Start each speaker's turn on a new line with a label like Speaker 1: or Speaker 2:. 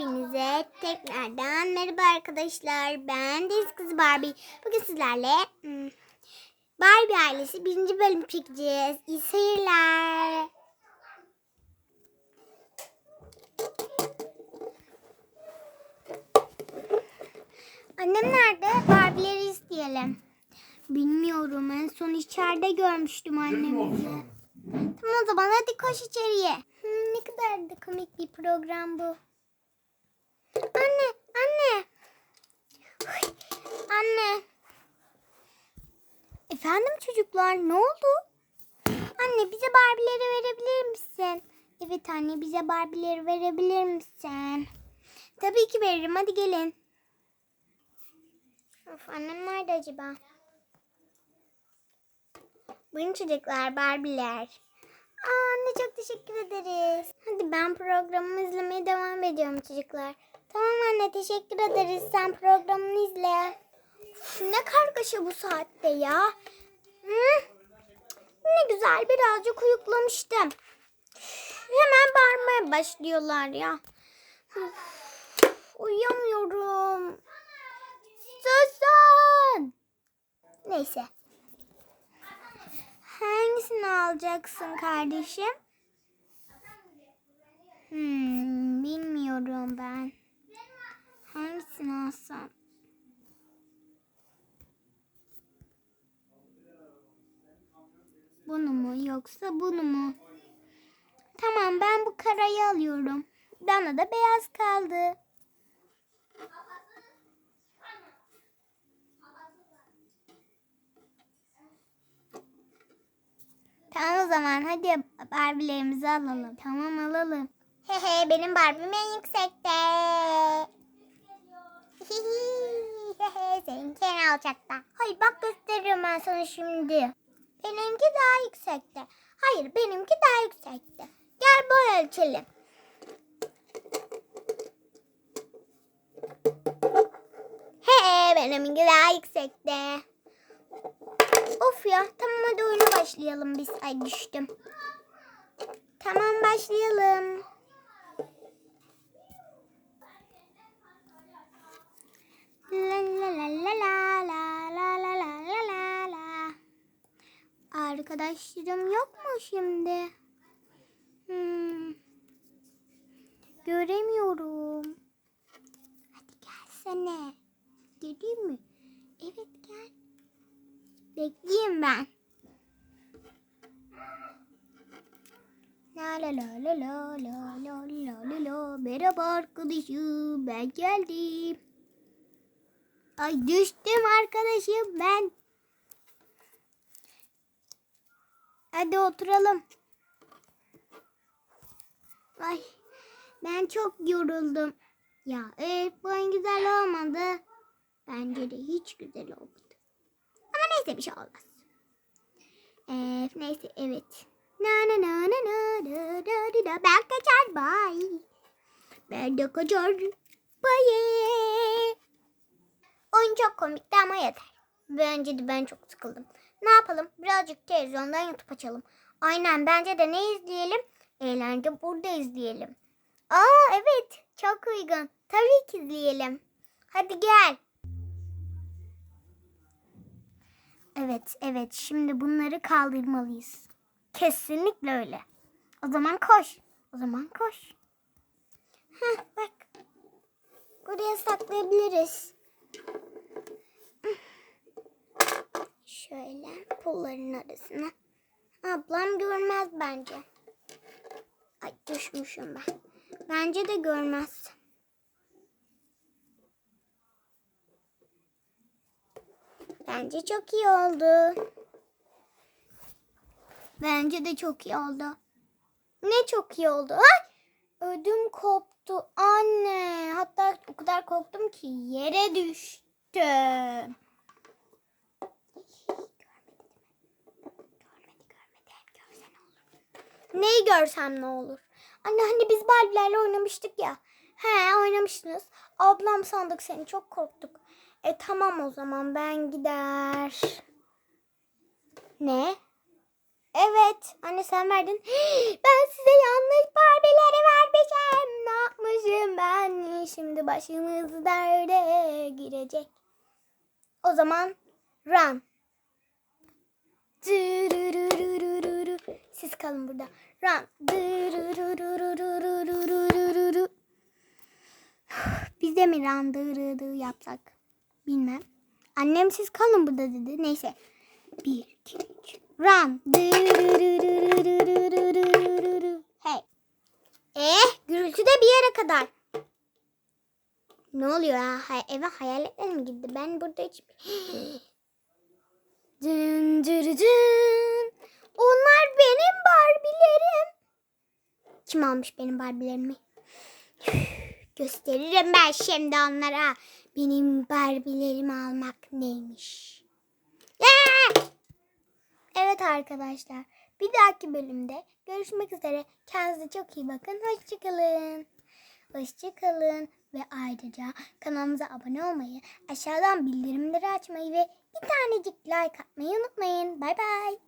Speaker 1: Hepinize tekrardan merhaba arkadaşlar. Ben Deniz Kızı Barbie. Bugün sizlerle hmm, Barbie ailesi birinci bölüm çekeceğiz. İyi seyirler. Annem nerede? Barbie'leri isteyelim. Bilmiyorum. En son içeride görmüştüm annemi. Tamam o zaman hadi koş içeriye. Hmm, ne kadar da komik bir program bu. Anne, anne. Uy, anne. Efendim çocuklar ne oldu? Anne bize Barbie'leri verebilir misin? Evet anne bize Barbie'leri verebilir misin? Tabii ki veririm hadi gelin. Of annem nerede acaba? Buyurun çocuklar Barbie'ler. Aa, anne çok teşekkür ederiz. Hadi ben programımı izlemeye devam ediyorum çocuklar. Tamam anne teşekkür ederiz. Sen programını izle. Uf, ne kargaşa bu saatte ya. Hı? Ne güzel birazcık uyuklamıştım. Hemen bağırmaya başlıyorlar ya. Üf, uyuyamıyorum. Susun. Neyse. Hangisini alacaksın kardeşim? Hmm, bilmiyorum ben. Hangisini alsam? Bunu mu yoksa bunu mu? Tamam ben bu karayı alıyorum. Bana da beyaz kaldı. Tamam o zaman hadi Barbie'lerimizi alalım. Tamam alalım. Hehe benim Barbie'm en yüksekte. Hehe seninki en alçakta. Hayır bak gösteririm ben sana şimdi. Benimki daha yüksekte. Hayır benimki daha yüksekte. Gel boy ölçelim. He benimki daha yüksekte. Of ya tamam hadi oyuna başlayalım biz. Ay düştüm. Tamam başlayalım. La la la la la la la la la la la la. Arkadaşlarım yok mu şimdi? Hmm. Göremiyorum. Hadi gelsene. Geleyim mi? Bekleyeyim ben. La la la la la la la la la la Merhaba arkadaşım ben geldim. Ay düştüm arkadaşım ben. Hadi oturalım. Ay ben çok yoruldum. Ya evet bu en güzel olmadı. Bence de hiç güzel olmadı. Neyse bir şey olmaz. Ee, neyse evet. Na na na na na da da da. Ben kaçar bay. Ben de kaçar bay. Oyun çok komikti ama yeter. Bence de ben çok sıkıldım. Ne yapalım? Birazcık televizyondan YouTube açalım. Aynen bence de ne izleyelim? Eğlence burada izleyelim. Aa evet çok uygun. Tabii ki izleyelim. Hadi gel. Evet, evet. Şimdi bunları kaldırmalıyız. Kesinlikle öyle. O zaman koş. O zaman koş. Heh, bak. Buraya saklayabiliriz. Şöyle pulların arasına. Ablam görmez bence. Ay düşmüşüm ben. Bence de görmez. Bence çok iyi oldu. Bence de çok iyi oldu. Ne çok iyi oldu? Ay! Ödüm koptu anne. Hatta o kadar korktum ki yere düştüm. Neyi görsem ne olur? Anne hani biz Barbie'lerle oynamıştık ya. He oynamıştınız. Ablam sandık seni çok korktuk. E tamam o zaman ben gider. Ne? Evet. Anne sen verdin. Ben size yanlış parbeleri vermişim. Ne yapmışım ben? Şimdi başımız derde girecek. O zaman run. Siz kalın burada. Run. Biz de mi run yapsak? Bilmem. Annem siz kalın burada dedi. Neyse. Bir, iki, üç. Run. Hey. Eh gürültü de bir yere kadar. Ne oluyor ya? Ha, eve hayaletler mi gitti? Ben burada hiç... dın dın dın. Onlar benim barbilerim. Kim almış benim barbilerimi? Gösteririm ben şimdi onlara. Benim Barbie'lerimi almak neymiş. Evet arkadaşlar. Bir dahaki bölümde görüşmek üzere. Kendinize çok iyi bakın. Hoşçakalın. Hoşçakalın. Ve ayrıca kanalımıza abone olmayı, aşağıdan bildirimleri açmayı ve bir tanecik like atmayı unutmayın. Bay bay.